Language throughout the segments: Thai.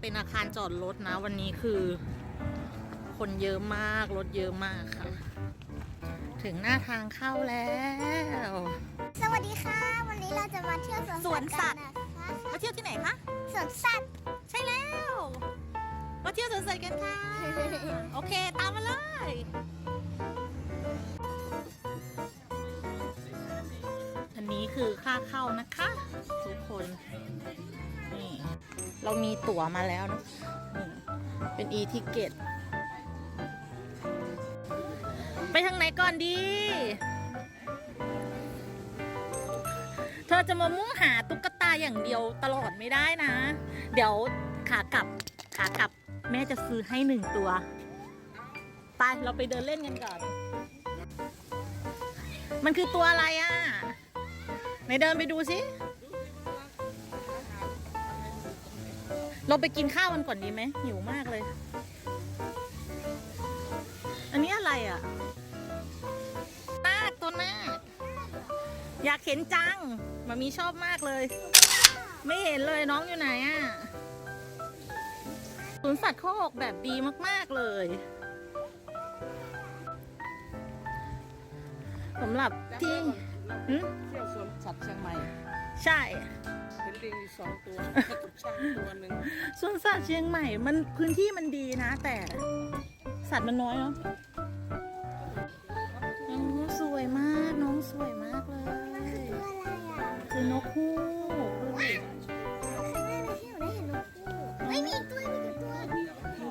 เป็นอาคารจอดรถนะ วันนี้คือ คนเยอะมาก รถเยอะมากค่ะ ถึงหน้าทางเข้าแล้ว สวัสดีค่ะ วันนี้เราจะมาเที่ยวสวนสวนสัตว์กันนะคะมาเที่ยวที่ไหนคะ สวนสัตว์ ใช่แล้ว มาเที่ยวสวนสัตว์กันค่ะ โอเค ตามมาเลย อันนี้คือค่าเข้านะคะ ทุกคนนี่ เรามีตั๋วมาแล้วนะเป็น e-ticket ไปทางไหนก่อนดี เธอจะมามุ่งหาตุ๊กตาอย่างเดียวตลอดไม่ได้นะ เดี๋ยวขากลับขากลับ แม่จะซื้อให้หนึ่งตัว ไปเราไปเดินเล่นกันก่อน มันคือตัวอะไรอะไหนเดินไปดูสิ เราไปกินข้าวกันก่อนดีไหมหิวมากเลย อันนี้อะไรอะนาคตัวนาคอยากเห็นจังมามีชอบมากเลย ไม่เห็นเลยน้องอยู่ไหนอะสวนสัตว์เขาออกแบบดีมากๆเลยสำหรับที่หืมเที่ยวสวนสัตว์เชียงใหม่ ใช่เห็น ลิงอยู่สองตัวกับช้างตัวหนึ่งสวนสัตว์เชียงใหม่มันพื้นที่มันดีนะ แต่สัตว์มันน้อยเนาะโอ้สวยมากน้องสวยมากเลยคืออะไรอะคือนกฮูกดูดิครั้งแรกเลยที่หนูได้เห็นนกคู่ไม่มีอีกตัวมีอีกตัว โอ้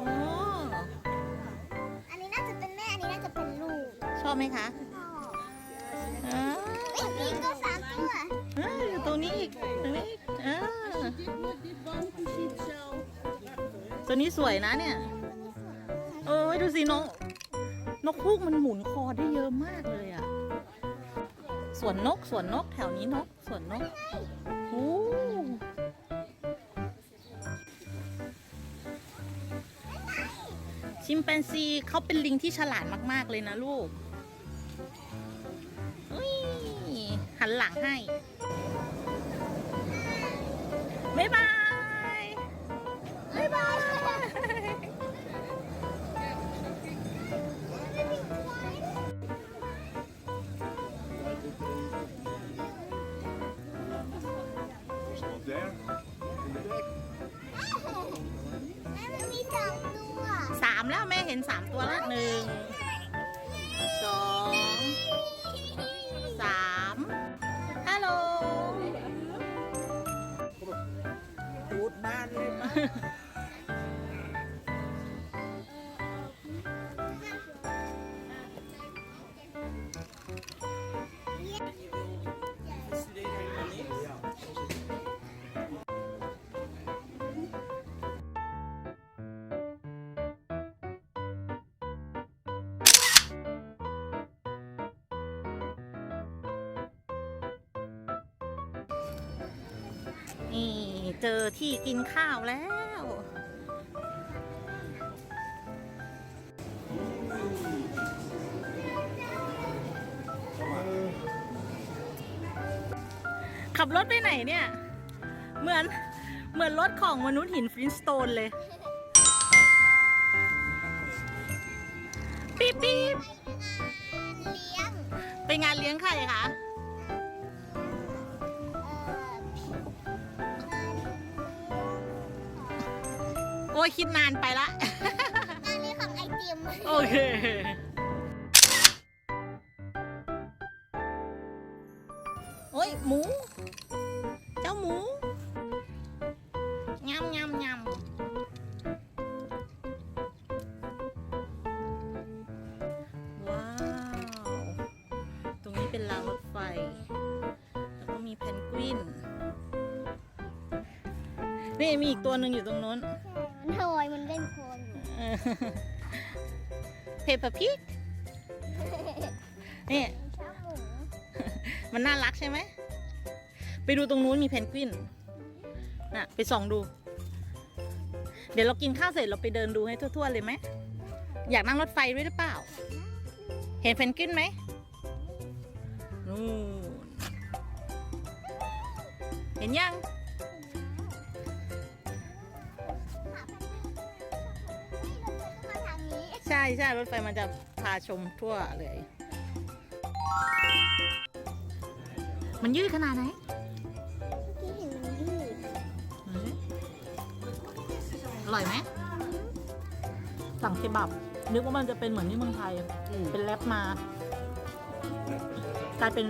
อันนี้น่าจะเป็นแม่ อันนี้น่าจะเป็นลูก ชอบไหมคะ นี้สวยนะเนี่ย เออดูสิน้องนกฮูกมันหมุนคอได้เยอะมากเลยอะสวนนกสวนนกแถวนี้นกสวนนกโอ้ชิมแปนซีเขาเป็นลิงที่ฉลาดมาก ๆ เลยนะลูกอุ้ยหันหลังให้ แล้วแม่เห็นสามตัวละหนึ่ง เจอที่กินข้าวแล้ว ขับรถไปไหนเนี่ย เหมือนเหมือนรถของมนุษย์หินฟลินสโตนเลยปี๊บปี๊บเลี้ยงไปงานเลี้ยงใครคะ โอ้ยคิดนานไปละงานเลี้ยงของไอติมโอเค โอ้ยหมู เจ้าหมูยำยำยำว้าว ตรงนี้เป็นรางรถไฟ แล้วก็มีเพนกวิน นี่มีอีกตัวหนึ่งอยู่ตรงนู้น เพปปพิกนี่ชอบหมูมันน่ารักใช่ไหม ไปดูตรงนู้นมีเพนกวิน น่ะ ไปส่องดู เดี๋ยวเรากินข้าวเสร็จเราไปเดินดูให้ทั่ว ๆ เลยไหม อยากนั่งรถไฟด้วยหรือเปล่า เห็นเพนกวินไหม ใช่รถไฟมันจะพาชมทั่วเลย มันยืดขนาดไหนที่เห็นมันยืดอร่อยไหมสั่งเคบับ นึกว่ามันจะเป็นเหมือนที่เมืองไทย เป็นแรปมากลายเป็น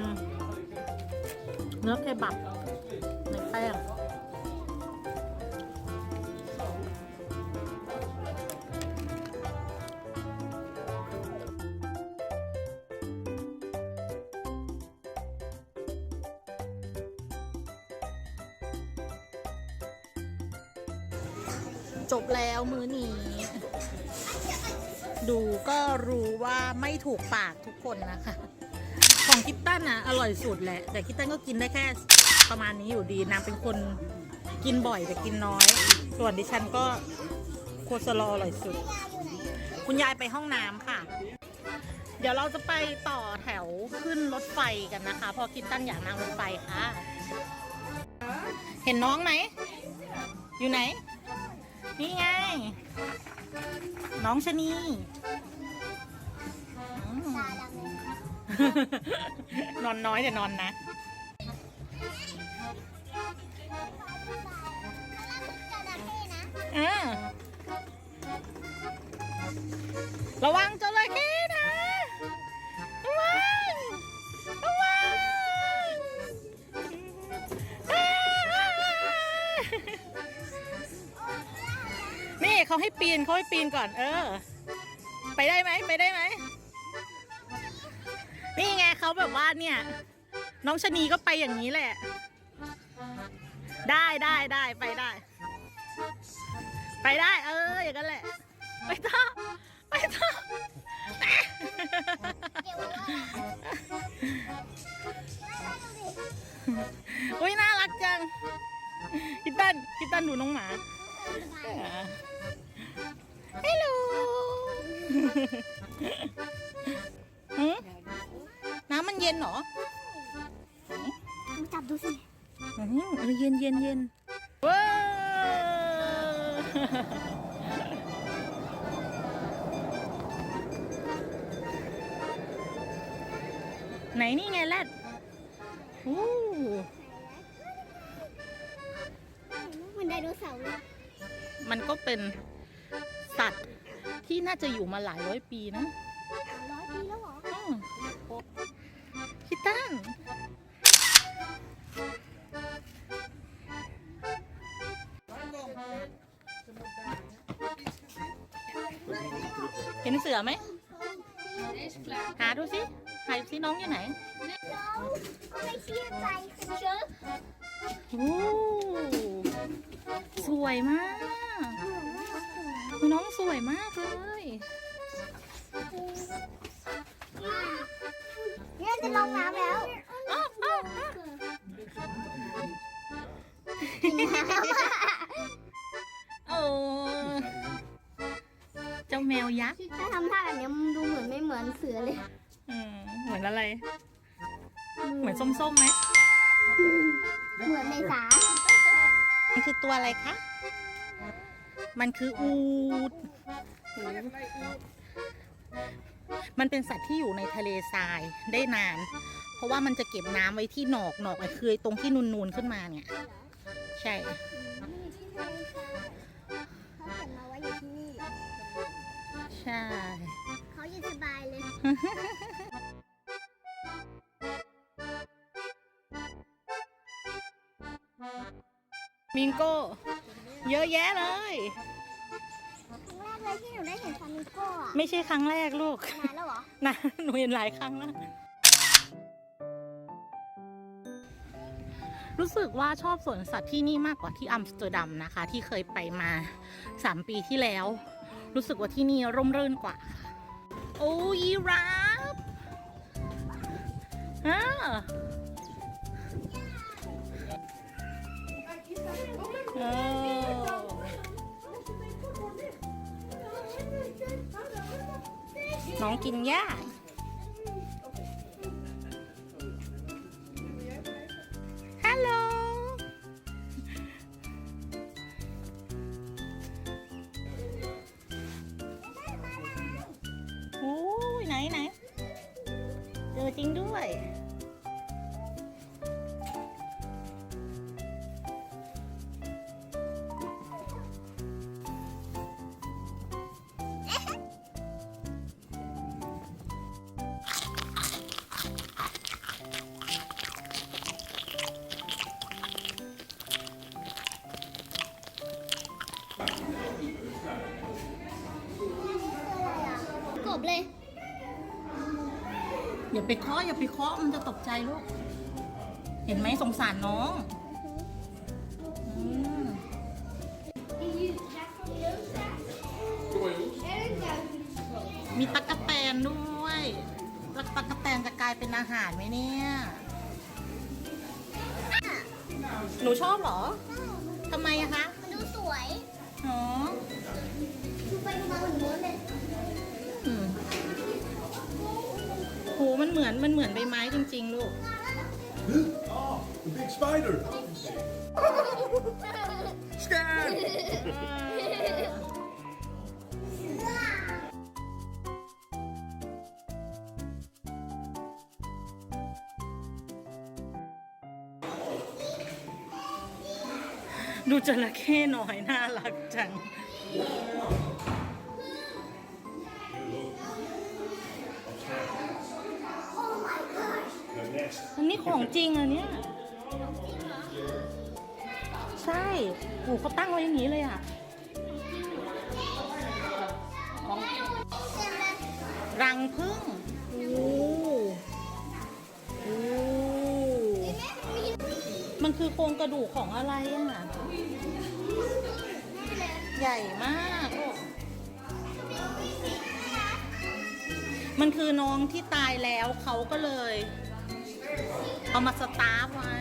เนื้อเคบับ ปากทุกคนนะคะ ของคิตตันนะอร่อยสุดแหละ แต่คิตตันก็กินได้แค่ประมาณนี้อยู่ดีนางเป็นคนกินบ่อยแต่กินน้อย ส่วนดิฉันก็โคสลออร่อยสุด คุณยายไปห้องน้ำค่ะ เดี๋ยวเราจะไปต่อแถวขึ้นรถไฟกันนะคะ พอคิตตันอยากนั่งรถไฟค่ะ เห็นน้องไหม อยู่ไหน นี่ไง น้องชนี ตาดำเลยนอนน้อยแต่นอนนะ จระเข้นะเออระวังจระเข้นะ ระวัง ระวังอ่านี่เขาให้ปีนเขาให้ปีนก่อน เออ ไปได้ไหม ไปได้ไหม นี่ไงเขาแบบว่าเนี่ย น้องชะนีก็ไปอย่างนี้แหละ ได้ได้ได้ไปได้ ไปได้ เอออย่างนั้นแหละ ไปต่อไปต่อเดี๋ยวว่าอุ้ยน่ารักจังคิตตันคิตตันดูน้องหมาฮัลโหลำมันเย็นเหรอจับดูสิอืมเออเย็นเย็นเย็นว้าวไหนนี่ไงแรดอู้เหมือนไดโนเสาร์เลยมันก็เป็นสัตว์ที่น่าจะอยู่มาหลายร้อยปีนะร้อยปีแล้ว เห็นเสือไหม หาดูสิ หาดูสิน้องอยู่ไหนแล้วก็ไม่เชื่อใจเชื่อโอ้สวยมากอุ๊ยน้องสวยมากเลยเนี่ยจะลงน้ำแล้วอ้าวอ้าวอ้าวโอ้เจ้าแมวยักษ์ถ้าทำท่าแบบนี้มันดูเหมือนไม่เหมือนเสือเลย อืมเหมือนอะไร เหมือนส้มๆไหมเหมือนในสามันคือตัวอะไรคะ มันคืออูด มันเป็นสัตว์ที่อยู่ในทะเลทรายได้นาน เพราะว่ามันจะเก็บน้ำไว้ที่หนอกหนอกไอ้คือไอ้ตรงที่นูนๆขึ้นมาเนี่ย ใช่ ใช่ เขาอยู่สบายเลย มิงโก้ เยอะแยะเลย ครั้งแรกเลยที่หนูได้เห็นฟลามิงโก้อะไม่ใช่ครั้งแรกลูก นานแล้วเหรอ นะหนูเห็นหลายครั้งแล้ว รู้สึกว่าชอบสวนสัตว์ที่นี่มากกว่าที่อัมสเตอร์ดัมนะคะ ที่เคยไปมาสามปีที่แล้ว รู้สึกว่าที่นี่ร่มรื่นกว่าค่ะ โอ้ยีราฟอ่าโอ้น้องกินหญ้า กบเลย อย่าไปเคาะอย่าไปเคาะมันจะตกใจลูก เห็นไหมสงสารน้องอืมมีตั๊กแตนด้วยแล้วตั๊กแตนจะกลายเป็นอาหารไหมเนี่ย หนูชอบเหรอทำไมอะคะ เหมือนมันเหมือนใบไม้จริง ๆ ลูก Oh, the big spider. Scan! ดูจระเข้หน่อยน่ารักจัง อันนี้ของจริงอันเนี้ยใช่โหเขาตั้งไว้อย่างนี้เลยอะรังพึ่งโอ้โอ้มันคือโครงกระดูกของอะไรอะ ใหญ่มากลูกมันคือน้องที่ตายแล้วเขาก็เลย เอามาสตาร์ฟไว้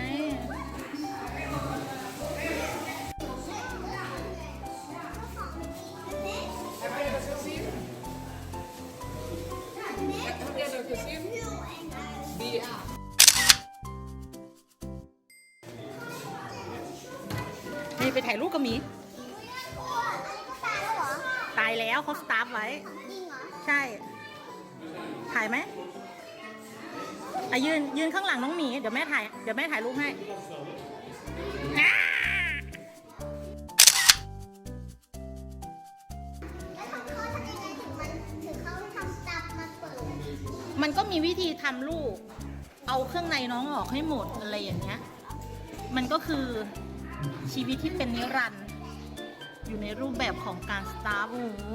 นี่ไปถ่ายรูปกับหมี ตายแล้วเขาสตาร์ฟไว้ ใช่ ถ่ายไหม อะยืนยืนข้างหลังน้องหมี เดี๋ยวแม่ถ่าย เดี๋ยวแม่ถ่ายรูปให้อ่ามันก็มีวิธีทำลูก เอาเครื่องในน้องออกให้หมดอะไรอย่างเงี้ย มันก็คือชีวิตที่เป็นนิรันดร์อยู่ในรูปแบบของการสตาร์ฟโอ้โห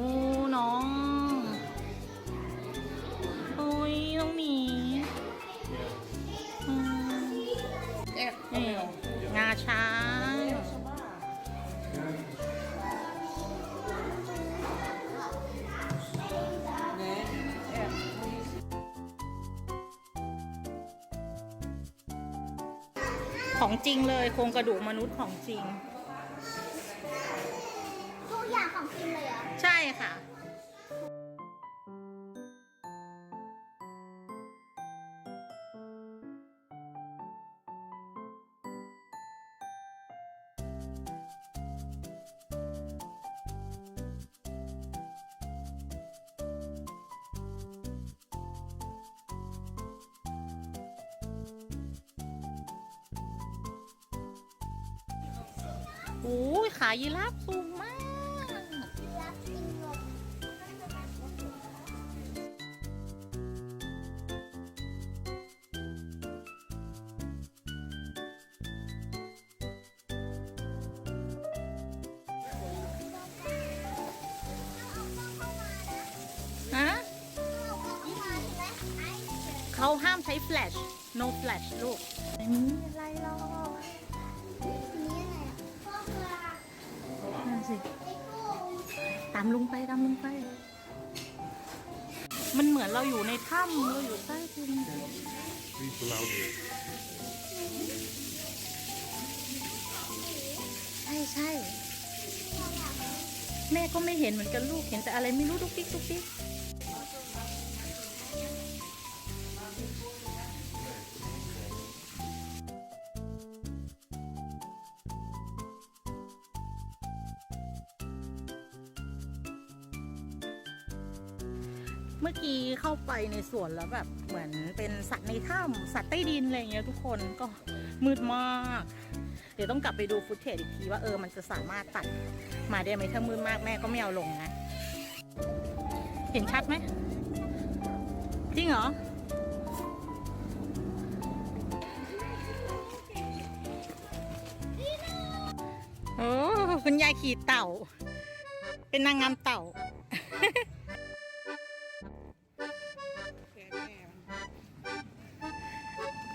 น้อง โอ้ยน้องหมี นี่ งาช้าง ของจริงเลยโครงกระดูกมนุษย์ของจริง ทุกอย่างของจริงเลยเหรอ ใช่ค่ะ ห้ามใช้แฟลช no flash ลูกไม่มีอะไรหรอกนี่อะไรอะพ่อเกลือนั่นสิไอ้กุ้งตามลุงไป ตามลุงไป มันเหมือนเราอยู่ในถ้ำเราอยู่ใต้ดิน People out here. ใช่ใช่ แม่ก็ไม่เห็นเหมือนกันลูก เห็นแต่อะไรไม่รู้ทุกปิ๊กทุกปิ๊ก เมื่อกี้เข้าไปในสวนแล้วแบบเหมือนเป็นสัตว์ในถ้ำสัตว์ใต้ดินอะไรเงี้ยทุกคนก็มืดมาก เดี๋ยวต้องกลับไปดูฟุตเทจอีกทีว่าเออมันจะสามารถตัดมาได้ไหมถ้ามืดมากแม่ก็ไม่เอาลงนะ เห็นชัดไหม จริงเหรอโอ้คุณยายขี่เต่า เป็นนางงามเต่า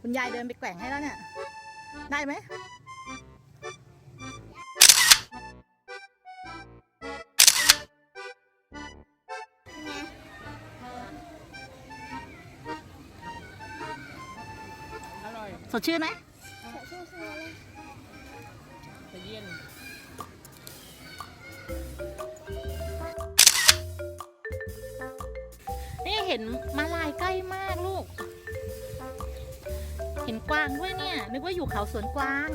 คุณยายเดินไปแกว่งให้แล้วเนี่ย ได้ไหมอร่อยสดชื่นไหม สวนกวาง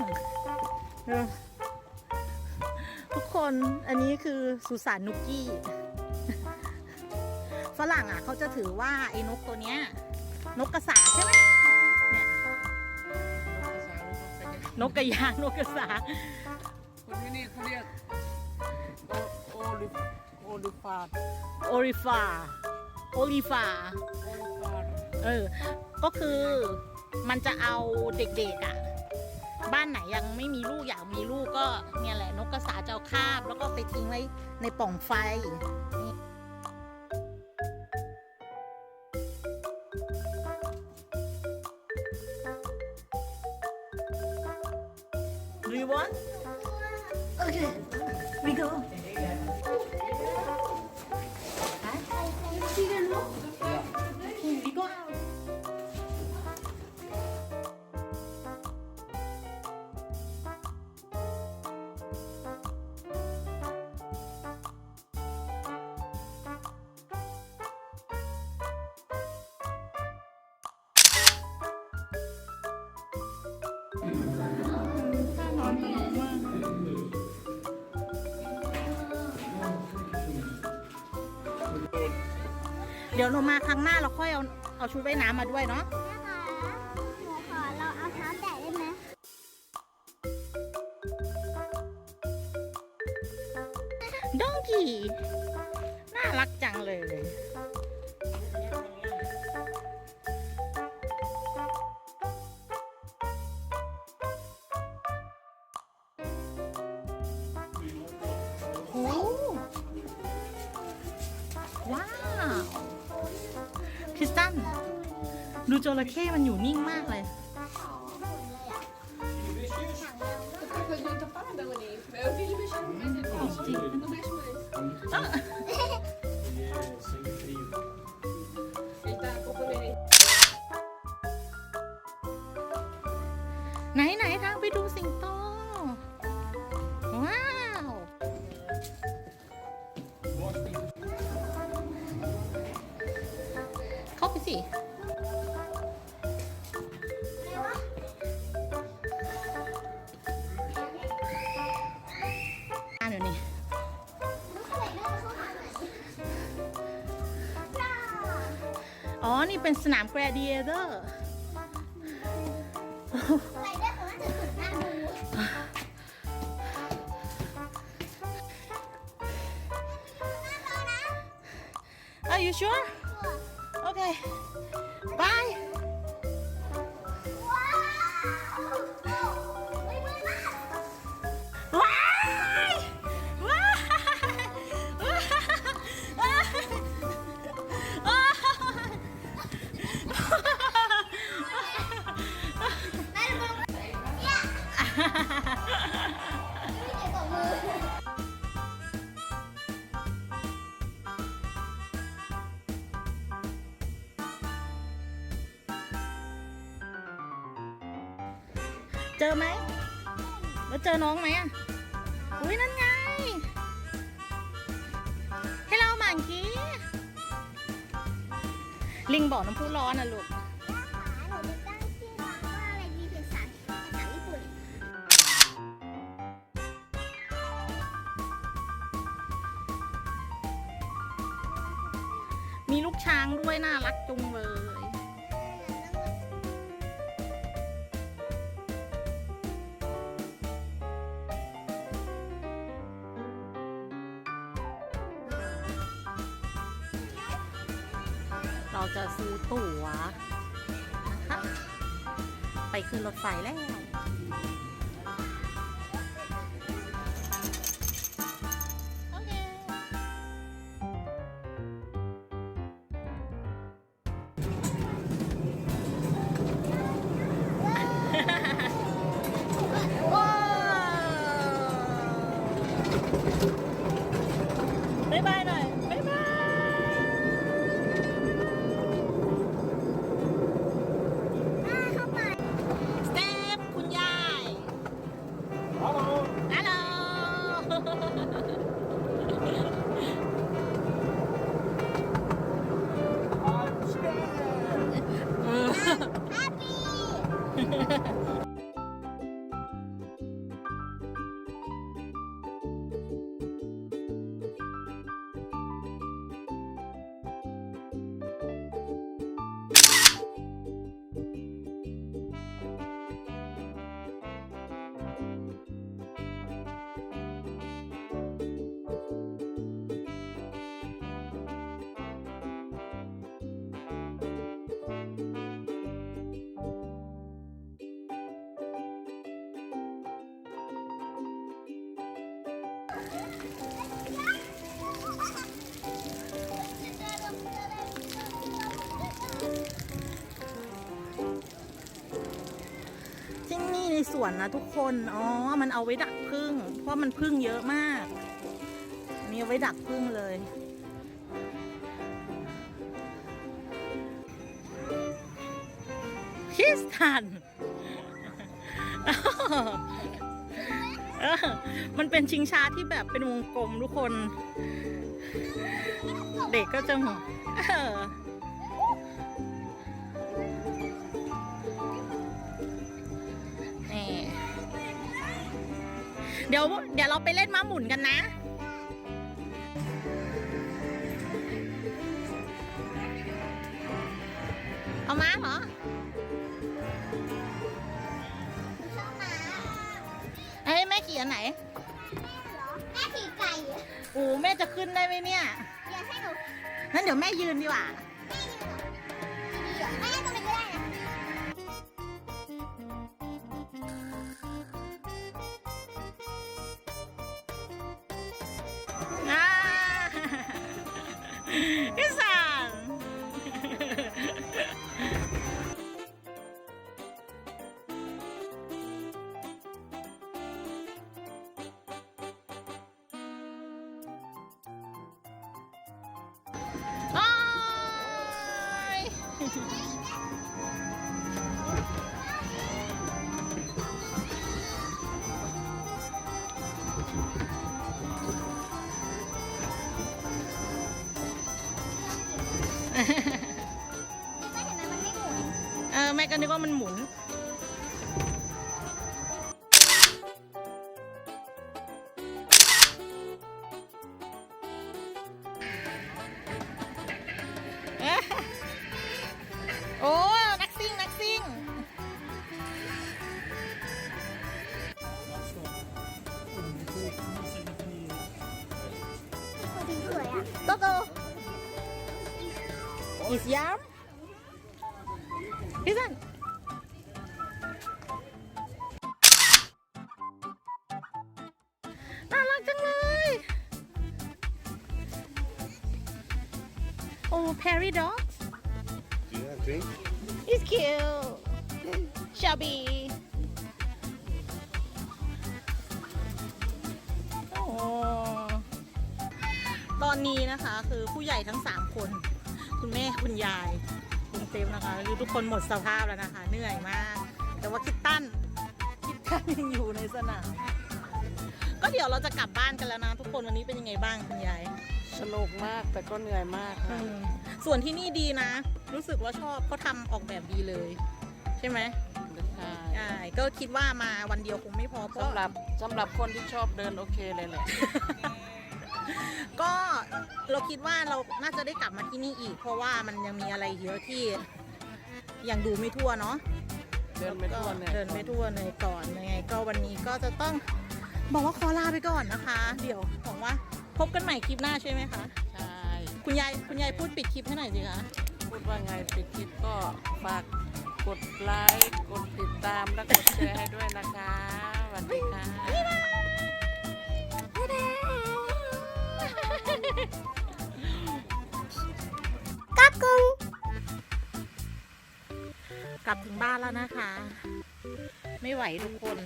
เออทุกคนอันนี้คือสุสานนุกกี้ ฝรั่งอะเขาจะถือว่าไอ้นกตัวเนี้ย นกกระสาใช่ไหมเนี่ยนกกระยางนกกระสาคนที่นี่เขาเรียกโอโอลิฟโอลิฟาดโอริฟาโอลิฟาโอลิฟาดเออ ก็คือมันจะเอาเด็กๆอะ่ะ บ้านไหนยังไม่มีลูกอยากมีลูกก็เนี่ยแหละนกกระสาจะเอาคาบ แล้วก็ไปทิ้งไว้ในป่องไฟนี่ เดี๋ยวเรามาครั้งหน้าเราค่อยเอาเอาชุดว่ายน้ำมาด้วยเนาะ เป็นสนามแกรดิเอเตอร์ไรเดอร์เขาน่าจะสุดน่าดูน่ารอนะ Are you sure โอเค bye น้องไหมอะอุ้ยนั่นไง ให้เราหมางกี้ลิงบอกน้ำพุร้อนนะลูกมีลูกช้างด้วยน่ารักจุงเลย รถไฟแล้ว สวนนะทุกคน อ๋อ มันเอาไว้ดักพึ่ง เพราะมันพึ่งเยอะมาก อันนี้เอาไว้ดักพึ่งเลย คิสตัน มันเป็นชิงช้าที่แบบเป็นวงกลมทุกคน เด็กก็จะหัวเเดี๋ยวเดี๋ยวเราไปเล่นม้าหมุนกันนะ เอาม้าเหรอชอบหมาเอ้ยแม่ขี่อันไหนเหรอแม่ขี่ไก่อะโอ้แม่จะขึ้นได้ไหมเนี่ย อยากให้หนูงั้นเดี๋ยวแม่ยืนดีกว่า เออแม่ก็นึกว่ามันหมุน Perry dog Yeah, I think. It's cute Chubby โอ้ตอนนี้นะคะคือผู้ใหญ่ทั้ง 3 คน คุณแม่คุณยายคุณเต็มนะคะคือทุกคนหมดสภาพแล้วนะคะ เหนื่อยมาก แต่ว่าคิตตันคิตตันยังอยู่ในสนามก็เดี๋ยวเราจะกลับบ้านกันแล้วนะ ทุกคนวันนี้เป็นยังไงบ้างคุณยายสนุกมากแต่ก็เหนื่อยมากค่ะ ส่วนที่นี่ดีนะ รู้สึกว่าชอบเขาทำออกแบบดีเลย ใช่ไหมใช่ใช่ก็คิดว่ามาวันเดียวคงไม่พอเพราะสำหรับสำหรับคนที่ชอบเดินโอเคเลยแหละ ก็เราคิดว่าเราน่าจะได้กลับมาที่นี่อีก เพราะว่ามันยังมีอะไรเยอะที่ยังดูไม่ทั่วเนาะเดินไม่ทั่วเนี่ยเดินไม่ทั่วในยก่อนยังไง ก็วันนี้ก็จะต้องบอกว่าขอลาไปก่อนนะคะ เดี๋ยวหวังว่าพบกันใหม่คลิปหน้าใช่ไหมคะใช่ คุณยายคุณยายพูดปิดคลิปให้หน่อยสิคะ พูดว่าไงปิดคลิปก็ฝากกดไลค์กดติดตามและกดแชร์ให้ด้วยนะคะสวัสดีค่ะกักกุงกลับถึงบ้านแล้วนะคะ ไม่ไหวทุกคน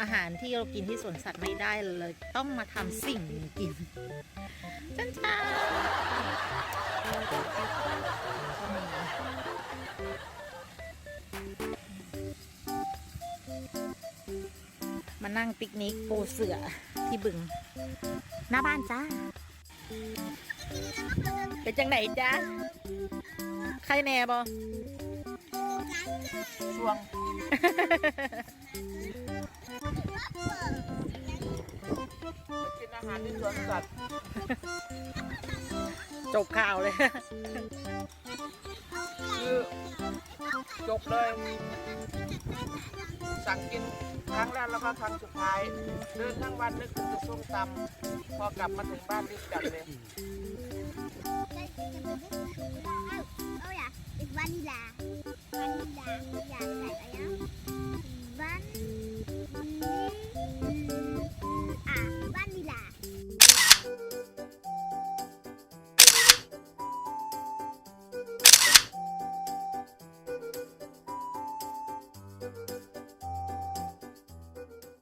อาหารที่เรากินที่สวนสัตว์ไม่ได้เลย ต้องมาทำสิ่งนี้กินจันจ้ามานั่งปิกนิกปูเสือที่บึง หน้าบ้านจ้าเป็นจังไหนจ้าใครแน่บอช่วง อาหารที่สวนสัตว์จบข่าวเลย คือจบเลย สั่งกินครั้งแรกแล้วก็ครั้งสุดท้าย เดินทั้งวันนึกถึงจะส้มตำพอกลับมาถึงบ้านรีบจัดเลย Oh, oh yeah, it's vanilla. Vanilla.